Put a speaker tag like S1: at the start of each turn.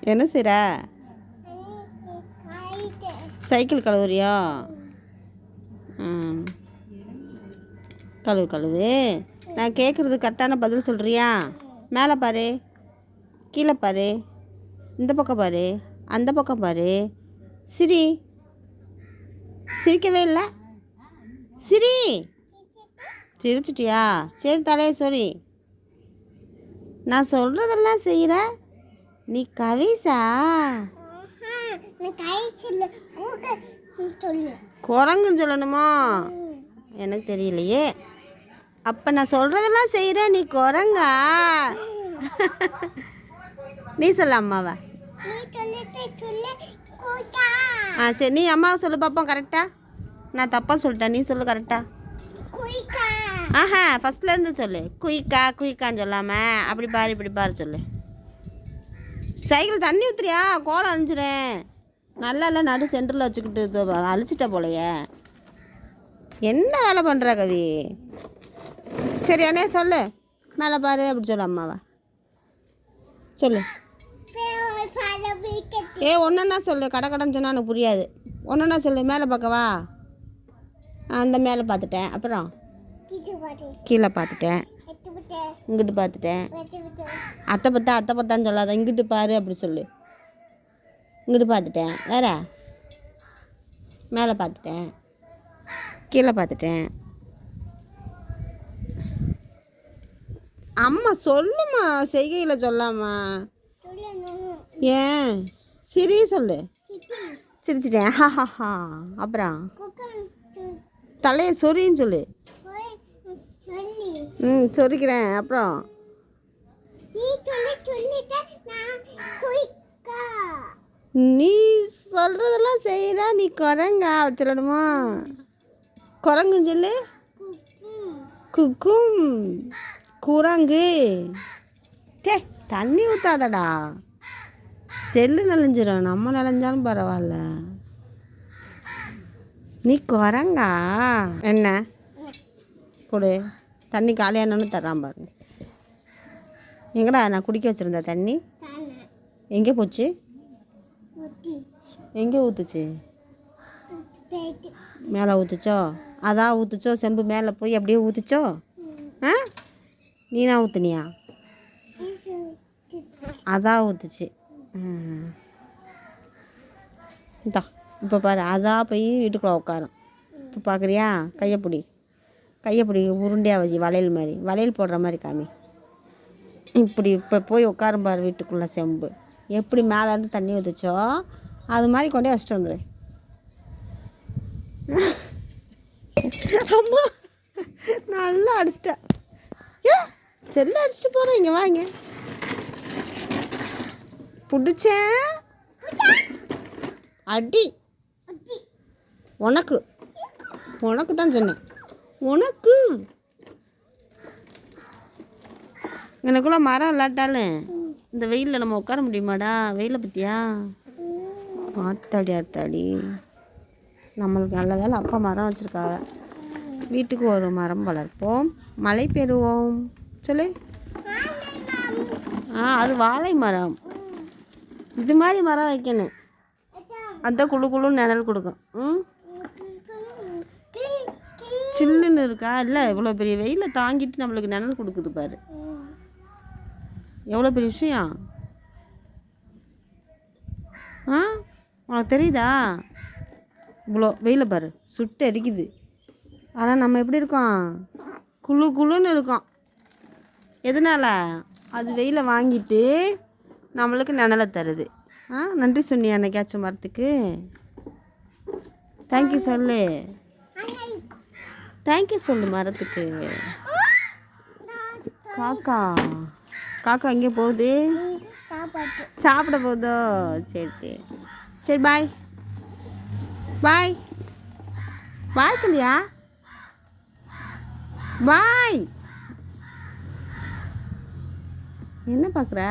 S1: என்ன செய்கிற சைக்கிள் கழுவுறியா? கழுவு கழுவு. நான் கேட்குறது கரெக்டான பதில் சொல்கிறியா மேலே பாரு. கீழே பாரு. இந்த பக்கம் பாரு. அந்த பக்கம் பாரு. சிரி. சிரிக்கவே இல்லை? சிரி. சிரிச்சிட்டியா? சரி தலையை சொரி. நான் சொல்கிறதெல்லாம் செய்கிற நீ கவிசா? குரங்குன்னு சொல்லணுமா? எனக்கு தெரியலையே. அப்போ நான் சொல்கிறதெல்லாம் செய்கிற நீ குரங்கா? நீ சொல்ல அம்மாவா. ஆ சரி நீ அம்மாவை சொல்லு பார்ப்போம் கரெக்டாக நான் தப்பாக சொல்லிட்டேன் நீ சொல்லு கரெக்டாக ஆஹா ஃபஸ்ட்ல இருந்து சொல்லு. குயிக்கா குயிக்கான்னு சொல்லாமல் அப்படி பாரு இப்படி பாரு சொல்லு. சைக்கிள் தண்ணி ஊற்றுறியா கோலம் அழிஞ்சிறேன் நல்லா இல்லை நடு சென்டரில் வச்சுக்கிட்டு அழிச்சிட்ட போலையே. என்ன வேலை பண்ணுற கவி? சரி அண்ணே சொல்லு. மேலே பாரு அப்படி சொல்லு அம்மாவா. சொல்லு. ஏ ஒன்றா சொல்லு? கடை கடைன்னு சொன்னால் எனக்கு புரியாது. ஒன்றா சொல்லு? மேலே பார்க்கவா அந்த மேலே பார்த்துட்டேன். அப்புறம்? கீழே பார்த்துட்டேன். இங்கிட்டு பார்த்துட்டேன். அத்தை பத்தா அத்தை பத்தான்னு சொல்லாத இங்கிட்டு பாரு அப்படி சொல்லு. இங்கிட்டு பார்த்துட்டேன். வேற? மேலே பார்த்துட்டேன். கீழே பார்த்துட்டேன். அம்மா சொல்லுமா செய்கையில் சொல்லாமா? ஏன்? சிரி சொல்லு. சிரிச்சிட்டேன். ஹா ஹா ஹா அப்புறம் தலையை சொரின்னு சொல்லி. ம் சொரிக்கிறேன் அப்புறம்?
S2: நீ சொல்லி சொல்லிட்ட நான் குயிக்கா.
S1: நீ குரங்கா அப்படி சொல்லணுமா? குரங்குன்னு சொல்லு.
S2: குக்கும்.
S1: குக்கும் குரங்கு. டே தண்ணி ஊற்றாதடா செல்லு நனைஞ்சிரும் நம்ம நனைஞ்சாலும் பரவாயில்ல. நீ குரங்கா? என்ன? கொடு. தண்ணி காலியானு தர்றான் பாருங்க எங்கடா நான் குடிக்க வச்சுருந்த தண்ணி? எங்கே போச்சு? எங்கே ஊற்றுச்சு மேலே ஊற்றுச்சோ அதான் ஊற்றுச்சோ செம்பு மேலே போய் அப்படியே ஊற்றுச்சோ ஆ? நீனா ஊற்றுனியா அதான் ஊற்றுச்சு இந்தா இப்போ பாரு அதான் போய் வீட்டுக்குள்ளே உட்காரும் இப்போ பார்க்குறியா கையை பிடி. கையை பிடி உருண்டையாக வச்சு வளையல் மாதிரி வளையல் போடுற மாதிரி காமி. இப்படி இப்போ போய் உட்காரும் பாரு வீட்டுக்குள்ளே செம்பு. எப்படி மேலேருந்து தண்ணி ஊற்றுச்சோ அது மாதிரி கொண்டே வச்சுட்டு வந்துடு அம்மா நல்லா அடிச்சிட்டேன் ஏ செல்ல அடிச்சிட்டு போகிறேன் இங்கே வாங்க பிடிச்சேன் அடி. உனக்கு. உனக்கு தான் சொன்னேன். உனக்கு. எனக்குள்ள மரம் இல்லாட்டாலும் இந்த வெயிலில் நம்ம உட்கார முடியுமாடா? வெயிலை பற்றியா ஆத்தாடி ஆத்தாடி. நம்மளுக்கு நல்ல வேலை அப்பா மரம் வச்சுருக்காங்க. வீட்டுக்கு ஒரு மரம் வளர்ப்போம். மழை பெறுவோம். சொல்லு. ஆ அது வாழை மரம். இது மாதிரி மரம் வைக்கணும். அந்த குழு குழு நிழல் கொடுக்கும். ம்? சில்லுன்னு இருக்கா? இல்லை இவ்வளோ பெரிய வெயிலை தாங்கிட்டு நம்மளுக்கு நிழல் கொடுக்குது பாரு. எவ்வளோ பெரிய விஷயம்? ஆ? உனக்கு தெரியுதா? இவ்வளோ வெயில பாரு சுட்டு அடிக்குது. ஆனால் நம்ம எப்படி இருக்கோம்? குளு குளுன்னு இருக்கோம். எதனால? அது வெயில வாங்கிட்டு நம்மளுக்கு நிழலை தருது. ஆ நன்றி சொன்னியா என்னைக்காச்சும் மரத்துக்கு தேங்க்யூ சொல்லு. தேங்க்யூ சொல்லு மரத்துக்கு. காக்கா. காக்கா எங்கே போகுது? சாப்பிட போகுதோ? சரி சரி. சரி பாய் பாய் பாய் சொல்லியா. பாய் என்ன பார்க்குற?